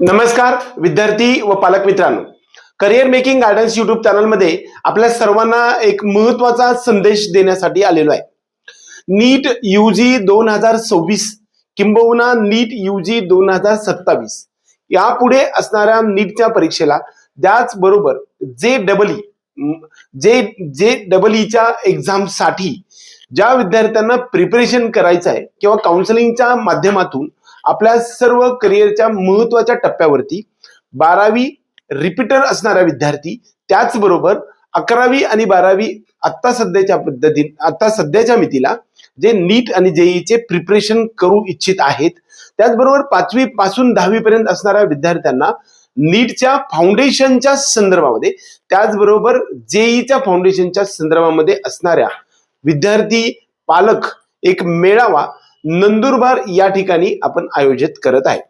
नमस्कार विद्यार्थी व पालक मित्रांनो. करिअर मेकिंग गायडन्स युट्यूब चॅनलमध्ये आपल्या सर्वांना एक महत्त्वाचा संदेश देण्यासाठी आलेलो आहे. नीट युजी दोन हजार सव्वीस किंबहुना नीट यूजी दोन हजार सत्तावीस यापुढे असणाऱ्या नीटच्या परीक्षेला त्याचबरोबर जे डबल ई e, जे जे डबल ईच्या e एक्झामसाठी ज्या विद्यार्थ्यांना प्रिपरेशन करायचं आहे किंवा काउन्सिलिंगच्या माध्यमातून आपल्या सर्व करिअरच्या महत्त्वाच्या टप्प्यावरती बारावी रिपीटर असणारा विद्यार्थी त्याचबरोबर अकरावी आणि बारावी आत्ता सध्याच्या पद्धतीत आता सध्याच्या मितीला जे नीट आणि जेईचे प्रिपरेशन करू इच्छित आहेत त्याचबरोबर पाचवी पासून दहावी पर्यंत असणाऱ्या विद्यार्थ्यांना नीटच्या फाउंडेशनच्या संदर्भामध्ये त्याचबरोबर जेईच्या फाउंडेशनच्या संदर्भामध्ये असणाऱ्या विद्यार्थी पालक एक मेळावा नंदुरबार या ठिकाणी आपण आयोजित करत आहे.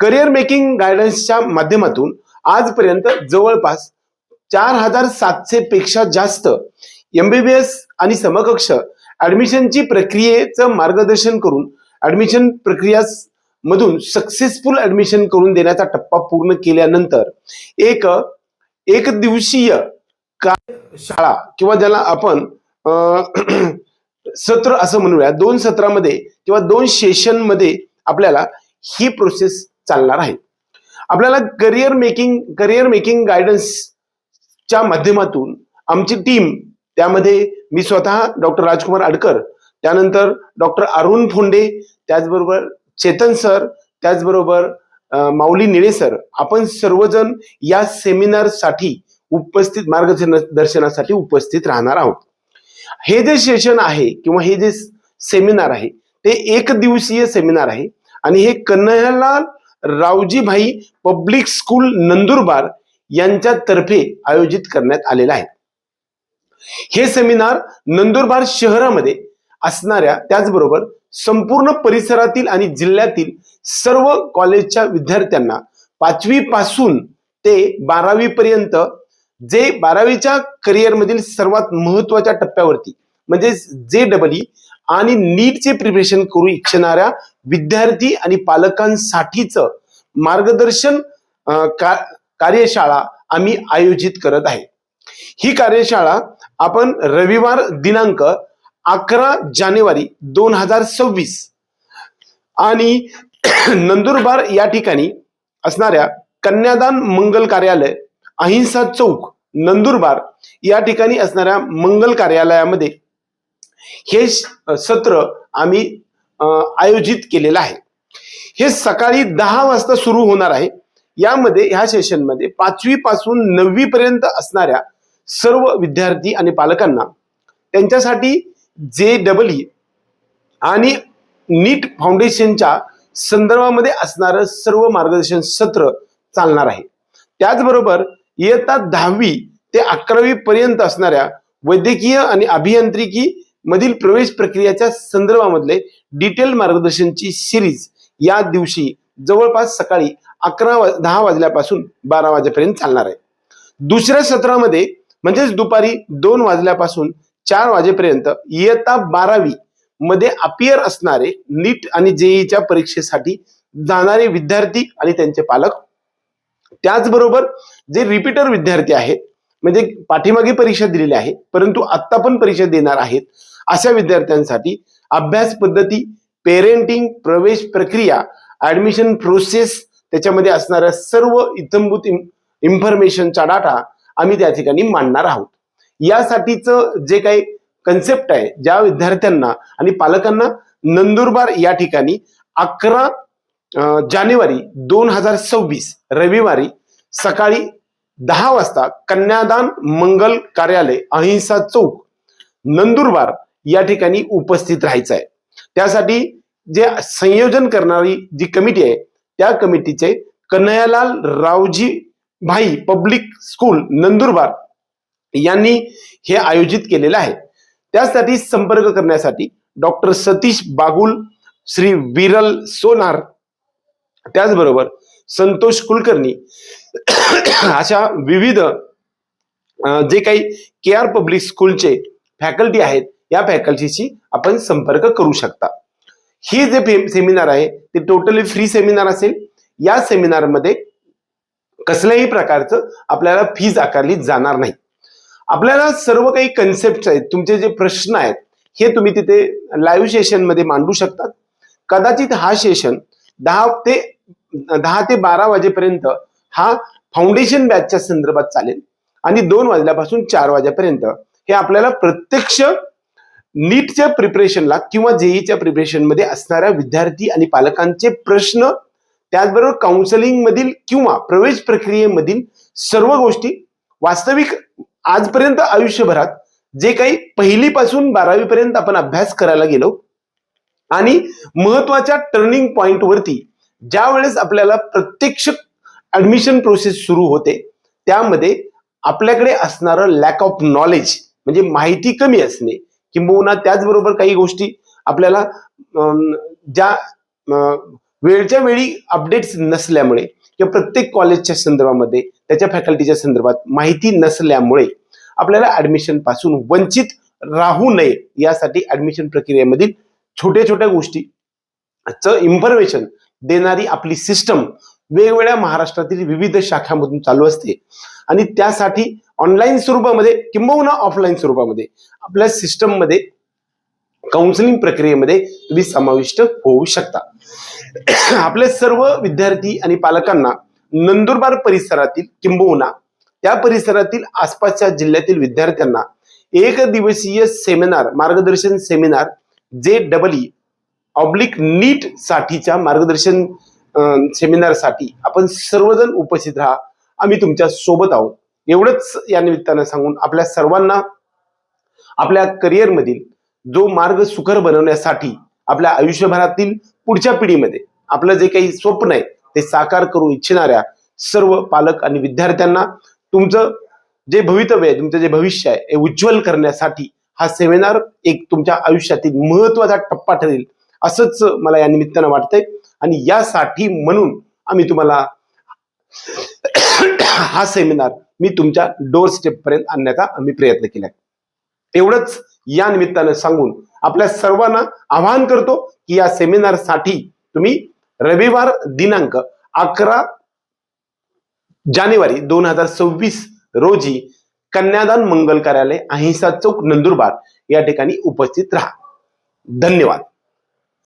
करिअर मेकिंग गायडन्सच्या माध्यमातून आजपर्यंत जवळपास चार हजार सातशे पेक्षा जास्त एमबीबीएस आणि समकक्ष ऍडमिशनची प्रक्रियेचं मार्गदर्शन करून ऍडमिशन प्रक्रिया मधून सक्सेसफुल ऍडमिशन करून देण्याचा टप्पा पूर्ण केल्यानंतर एक एक दिवसीय शाळा किंवा ज्याला आपण अं, सत्र असं म्हणूया. दोन सत्रामध्ये किंवा दोन सेशनमध्ये आपल्याला ही प्रोसेस चालणार आहे. आपल्याला करिअर मेकिंग करिअर मेकिंग गायडन्सच्या माध्यमातून आमची टीम त्यामध्ये मी स्वतः डॉक्टर राजकुमार अडकर त्यानंतर डॉक्टर अरुण फोंडे त्याचबरोबर चेतन सर त्याचबरोबर माऊली निळे सर आपण सर्वजण या सेमिनारसाठी उपस्थित मार्गदर्शनासाठी दर्शनासाठी उपस्थित राहणार आहोत. हे जे सेशन आहे किंवा हे जे सेमिनार आहे ते एक दिवसीय सेमिनार आहे. आणि हे कन्हैयालाल रावजीभाई पब्लिक स्कूल नंदुरबार यांच्यातर्फे आयोजित करण्यात आलेलं आहे. हे सेमिनार नंदुरबार शहरामध्ये असणाऱ्या त्याचबरोबर संपूर्ण परिसरातील आणि जिल्ह्यातील सर्व कॉलेजच्या विद्यार्थ्यांना पाचवी पासून ते बारावी पर्यंत जे बारावीच्या करिअर मधील सर्वात महत्त्वाच्या टप्प्यावरती म्हणजे जे डबल ई e आणि नीटचे प्रिपरेशन करू इच्छिणाऱ्या विद्यार्थी आणि पालकांसाठीच मार्गदर्शन का- कार्यशाळा आम्ही आयोजित करत आहे. ही कार्यशाळा आपण रविवार दिनांक अकरा जानेवारी दोन हजार सव्वीस आणि नंदुरबार या ठिकाणी असणाऱ्या कन्यादान मंगल कार्यालय अहिंसा चौक नंदुरबार या ठिकाणी असणाऱ्या मंगल कार्यालयामध्ये हे सत्र आम्ही आयोजित केलेलं आहे. हे सकाळी दहा वाजता सुरू होणार आहे. यामध्ये ह्या सेशनमध्ये पाचवी पासून नववी पर्यंत असणाऱ्या सर्व विद्यार्थी आणि पालकांना त्यांच्यासाठी जे डबल ई आणि नीट फाउंडेशनच्या संदर्भामध्ये असणारं सर्व मार्गदर्शन सत्र चालणार आहे. त्याचबरोबर इयत्ता दहावी ते अकरावी पर्यंत असणाऱ्या वैद्यकीय आणि अभियांत्रिकी मधील प्रवेश प्रक्रियेच्या संदर्भामधले डिटेल मार्गदर्शनची सिरीज या दिवशी जवळपास सकाळी अकरा वा- दहा वाजल्यापासून बारा वाजेपर्यंत चालणार आहे. दुसऱ्या सत्रामध्ये म्हणजेच दुपारी दोन वाजल्यापासून चार वाजेपर्यंत इयत्ता बारावी मध्ये अपियर असणारे नीट आणि जेईच्या परीक्षेसाठी जाणारे विद्यार्थी आणि त्यांचे पालक त्याचबरोबर जे रिपीटर विद्यार्थी आहेत म्हणजे पाठीमागे परीक्षा दिलेली आहे परंतु आत्ता पण परीक्षा देणार आहेत अशा विद्यार्थ्यांसाठी अभ्यास पद्धती पेरेंटिंग प्रवेश प्रक्रिया ऍडमिशन प्रोसेस त्याच्यामध्ये असणाऱ्या सर्व इतंभूत इन्फॉर्मेशनचा डाटा आम्ही त्या ठिकाणी मांडणार आहोत. यासाठीचं जे काही कन्सेप्ट आहे ज्या विद्यार्थ्यांना आणि पालकांना नंदुरबार या ठिकाणी अकरा जानेवारी दोन हजार सव्वीस रविवारी सकाळी दहा वाजता कन्यादान मंगल कार्यालय अहिंसा चौक नंदुरबार या ठिकाणी उपस्थित राहायचं आहे त्यासाठी जे संयोजन करणारी जी कमिटी आहे त्या कमिटीचे कन्हैयालाल रावजी भाई पब्लिक स्कूल नंदुरबार यांनी हे आयोजित केलेलं आहे. त्यासाठी संपर्क करण्यासाठी डॉक्टर सतीश बागुल श्री विरल सोनार त्याचबरोबर संतोष कुलकर्णी अशा विविध जे काही के आर पब्लिक स्कूलचे फॅकल्टी आहेत या फॅकल्टीशी आपण संपर्क करू शकता. ही जे सेमिनार आहे ते टोटली फ्री सेमिनार असेल. या सेमिनारमध्ये कसल्याही प्रकारचं आपल्याला फीज आकारली जाणार नाही. आपल्याला सर्व काही कन्सेप्ट आहेत तुमचे जे प्रश्न आहेत हे तुम्ही तिथे लाईव्ह सेशनमध्ये मांडू शकतात. कदाचित हा सेशन दहा ते दहा ते बारा वाजेपर्यंत हा फाउंडेशन बॅचच्या संदर्भात चालेल. आणि दोन वाजल्यापासून चार वाजेपर्यंत हे आपल्याला प्रत्यक्ष नीटच्या प्रिपरेशनला किंवा जेईच्या प्रिपरेशनमध्ये असणाऱ्या विद्यार्थी आणि पालकांचे प्रश्न त्याचबरोबर काउन्सिलिंग मधील किंवा प्रवेश प्रक्रियेमधील सर्व गोष्टी वास्तविक आजपर्यंत आयुष्यभरात जे काही पहिलीपासून बारावीपर्यंत आपण अभ्यास करायला गेलो आणि महत्त्वाच्या टर्निंग पॉईंट वरती ज्या वेळेस आपल्याला प्रत्यक्ष ऍडमिशन प्रोसेस सुरू होते त्यामध्ये आपल्याकडे असणारं लॅक ऑफ नॉलेज म्हणजे माहिती कमी असणे किंबहुना त्याचबरोबर काही गोष्टी आपल्याला ज्या वेळच्या वेळी अपडेट्स नसल्यामुळे किंवा प्रत्येक कॉलेजच्या संदर्भामध्ये त्याच्या फॅकल्टीच्या संदर्भात माहिती नसल्यामुळे आपल्याला ऍडमिशनपासून वंचित राहू नये यासाठी ऍडमिशन प्रक्रियेमधील छोट्या छोट्या गोष्टी इन्फॉर्मेशन देणारी आपली सिस्टम वेगवेगळ्या महाराष्ट्रातील विविध शाखांमधून चालू असते. आणि त्यासाठी ऑनलाईन स्वरूपामध्ये किंबहुना ऑफलाईन स्वरूपामध्ये आपल्या सिस्टममध्ये काउन्सिलिंग प्रक्रियेमध्ये तुम्ही समाविष्ट होऊ शकता. आपले सर्व विद्यार्थी आणि पालकांना नंदुरबार परिसरातील किंबहुना त्या परिसरातील आसपासच्या जिल्ह्यातील विद्यार्थ्यांना एक दिवसीय सेमिनार मार्गदर्शन सेमिनार जे डबल ई ऑब्लिक नीट साठीच्या मार्गदर्शन सेमिनारसाठी आपण सर्वजण उपस्थित राहा. आम्ही तुमच्यासोबत आहोत. एवढंच या निमित्तानं सांगून आपल्या सर्वांना आपल्या करिअरमधील जो मार्ग सुकर बनवण्यासाठी आपल्या आयुष्यभरातील पुढच्या पिढीमध्ये आपलं जे काही स्वप्न आहे ते साकार करू इच्छिणाऱ्या सर्व पालक आणि विद्यार्थ्यांना तुमचं जे भवितव्य आहे तुमचं जे भविष्य आहे हे उज्ज्वल करण्यासाठी हा सेमिनार एक तुमच्या आयुष्यातील महत्त्वाचा टप्पा ठरेल असंच मला या निमित्तानं वाटतंय. आणि यासाठी म्हणून आम्ही तुम्हाला हा सेमिनार मी तुमच्या डोर स्टेप पर्यंत आणण्याचा आम्ही प्रयत्न केलाय. एवढंच या निमित्तानं सांगून आपल्या सर्वांना आवाहन करतो की या सेमिनारसाठी तुम्ही रविवार दिनांक अकरा जानेवारी दोन हजार सव्वीस रोजी कन्यादान मंगल कार्यालय अहिंसा चौक नंदुरबार या ठिकाणी उपस्थित राहा. धन्यवाद.